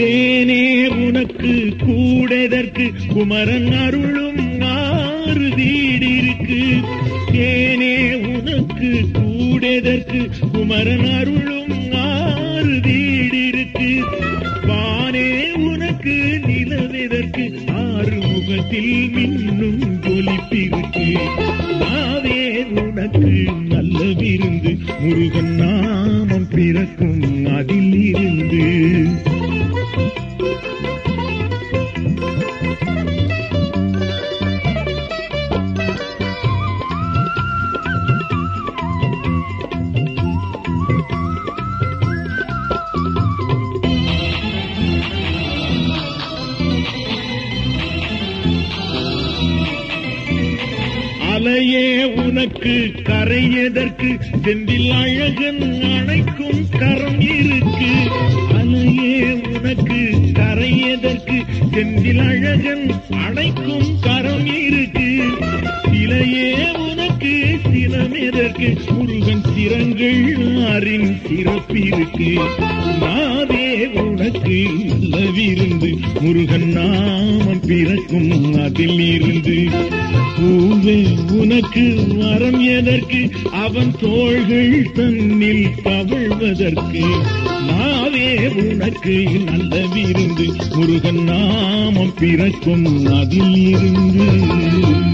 தேனே உனக்கு கூடதற்கு. குமரன் அருளும் ஆறு வீடிருக்கு. தேனே உனக்கு கூடதற்கு. குமரன் அருளும் ஆறு வீடிருக்கு. வானே உனக்கு நிலவெதற்கு. ஆறு முகத்தில் மின்னும் ஒலிப்பிருக்கு. நாவே உனக்கு நல்ல விருந்து. முருகன் நாமம் பிறக்கும் அதில் இருந்து அலையே உனக்கு கரை எதற்கு? செந்தில் அழகன் அணைக்கும் கரம் இருக்கு. அழகன் அணைக்கும் கரம் இருக்கு. சிலையே உனக்கு சிலமெதற்கு முருகன் சிரங்கள் ஆறின் சிறப்பிருக்கு நாதே உனக்கு நல்லவிருந்து முருகன் நாமம் பிறக்கும் அதில் இருந்து பூவே உனக்கு வரம் எதற்கு? அவன் தோள்கள் தன்னில் தவழ்வதற்கு நாவே உனக்கு நல்ல விருந்து. முருகன் நாமம் பிறக்கும் அதில் இருந்து.